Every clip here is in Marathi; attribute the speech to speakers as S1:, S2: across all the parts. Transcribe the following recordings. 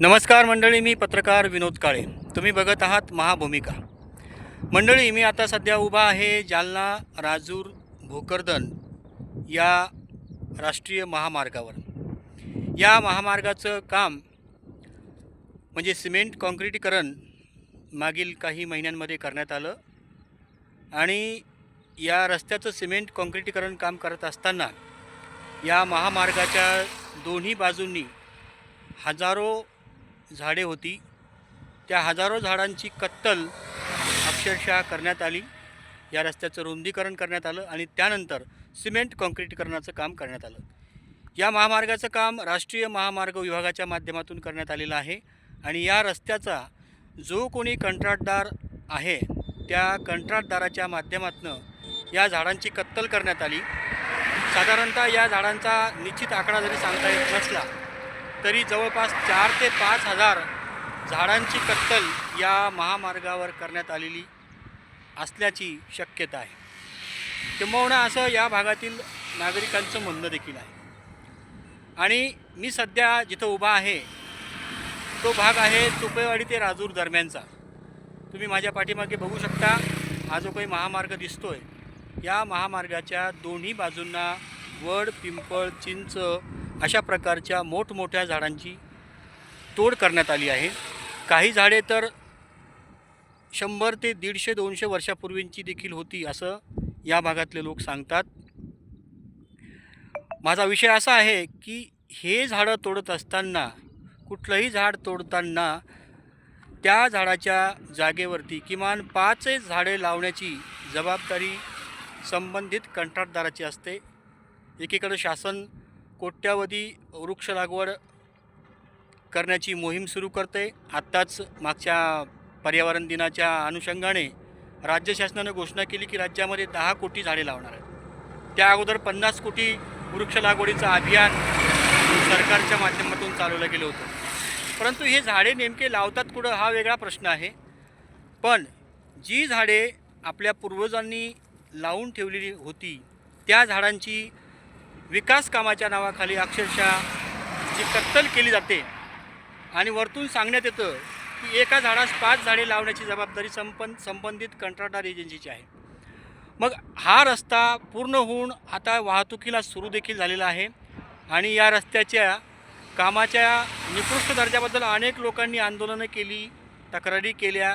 S1: नमस्कार मंडळी मी पत्रकार विनोद काळे. तुम्ही बघत आहात महाभूमिका. मंडळी मी आता सध्या उभा आहे जालना राजूर भोकरदन या राष्ट्रीय महामार्गावर. या महामार्गाचं काम म्हणजे सिमेंट कॉन्क्रिटीकरण मागील काही महिन्यांमध्ये करण्यात आलं आणि या रस्त्याचं सिमेंट कॉन्क्रिटीकरण काम करत असताना या महामार्गाच्या दोन्ही बाजूंनी हजारो झाडे होती. त्या हजारो झाडांची कत्तल अक्षरशः करण्यात आली. या रस्त्याचं रुंदीकरण करण्यात आलं आणि त्यानंतर सिमेंट काँक्रीटकरणाचं काम करण्यात आलं. या महामार्गाचं काम राष्ट्रीय महामार्ग विभागाच्या माध्यमातून करण्यात आलेलं आहे आणि या रस्त्याचा जो कोणी कंत्राटदार आहे त्या कंत्राटदाराच्या माध्यमातून या झाडांची कत्तल करण्यात आली. साधारणतः या झाडांचा निश्चित आकडा जरी सांगता येत नसला तरी जवळपास चार ते पाच हजार झाडांची कत्तल या महामार्गावर करण्यात आलेली असल्याची शक्यता आहे. किंबहुना असं या भागातील नागरिकांचं म्हणणं देखील आहे. आणि मी सध्या जिथं उभा आहे तो भाग आहे तुपेवाडी ते राजूर दरम्यानचा. तुम्ही माझ्या पाठीमागे बघू शकता हा जो काही महामार्ग दिसतोय या महामार्गाच्या दोन्ही बाजूंना वड पिंपळ चिंच अशा प्रकारच्या मोठमोठ्या झाडांची तोड करण्यात आली आहे. काही झाडे तर शंभर ते दीडशे दोनशे वर्षापूर्वींची देखील होती असं या भागातले लोक सांगतात. माझा विषय असा आहे की हे झाडं तोडत असताना कुठलंही झाड तोडताना त्या झाडाच्या जागेवरती किमान पाचच झाडे लावण्याची जबाबदारी संबंधित कंत्राटदाराची असते. एकीकडं शासन कोट्यावधी वृक्ष लागवड करण्याची मोहीम सुरू करते. आत्ताच मागच्या पर्यावरण दिनाच्या अनुषंगाने राज्य शासनानं घोषणा केली की राज्यामध्ये दहा कोटी झाडे लावणार आहेत. त्या अगोदर पन्नास कोटी वृक्ष लागवडीचं अभियान सरकारच्या माध्यमातून चालवलं गेलं होतं. परंतु हे झाडे नेमके लावतात कुठं हा वेगळा प्रश्न आहे. पण जी झाडे आपल्या पूर्वजांनी लावून ठेवलेली होती त्या झाडांची विकास कामाच्या नावाखाली अक्षरशः जी कत्तल केली जाते आणि वरतून सांगण्यात येतं की एका झाडास पाच झाडे लावण्याची जबाबदारी संपन संबंधित कंत्राटदार एजन्सीची आहे. मग हा रस्ता पूर्ण होऊन आता वाहतुकीला सुरू देखील झालेला आहे आणि या रस्त्याच्या कामाच्या निकृष्ट दर्जाबद्दल अनेक लोकांनी आंदोलनं केली तक्रारी केल्या.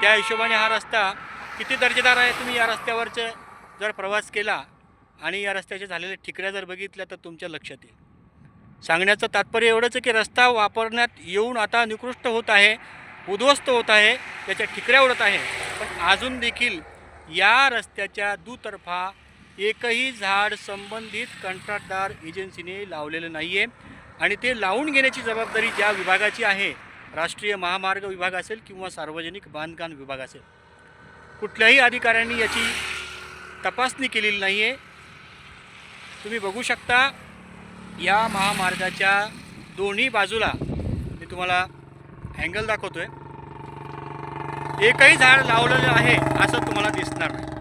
S1: त्या हिशोबाने हा रस्ता किती दर्जेदार आहे तुम्ही या रस्त्यावरचं जर प्रवास केला आणि या रस्त्याच्या झालेल्या ठिकऱ्या जर बघितल्या तर तुमच्या लक्षात येईल. सांगण्याचं तात्पर्य एवढंच आहे की रस्ता वापरण्यात येऊन आता निकृष्ट होत आहे उद्ध्वस्त होत आहे त्याच्या ठिकऱ्या उडत आहे. पण अजून देखील या रस्त्याच्या दुतर्फा एकही झाड संबंधित कंत्राटदार एजन्सीने लावलेलं नाही आहे आणि ते लावून घेण्याची जबाबदारी ज्या विभागाची आहे राष्ट्रीय महामार्ग विभाग असेल किंवा सार्वजनिक बांधकाम विभाग असेल. कुठल्याही अधिकाऱ्यांनी याची तपासणी केलेली नाही आहे तुम्ही बघू शकता या महामार्गाच्या दोन्ही बाजूला मी तुम्हाला अँगल दाखवतोय. एकही झाड लावलेलं आहे असं तुम्हाला दिसणार नाही.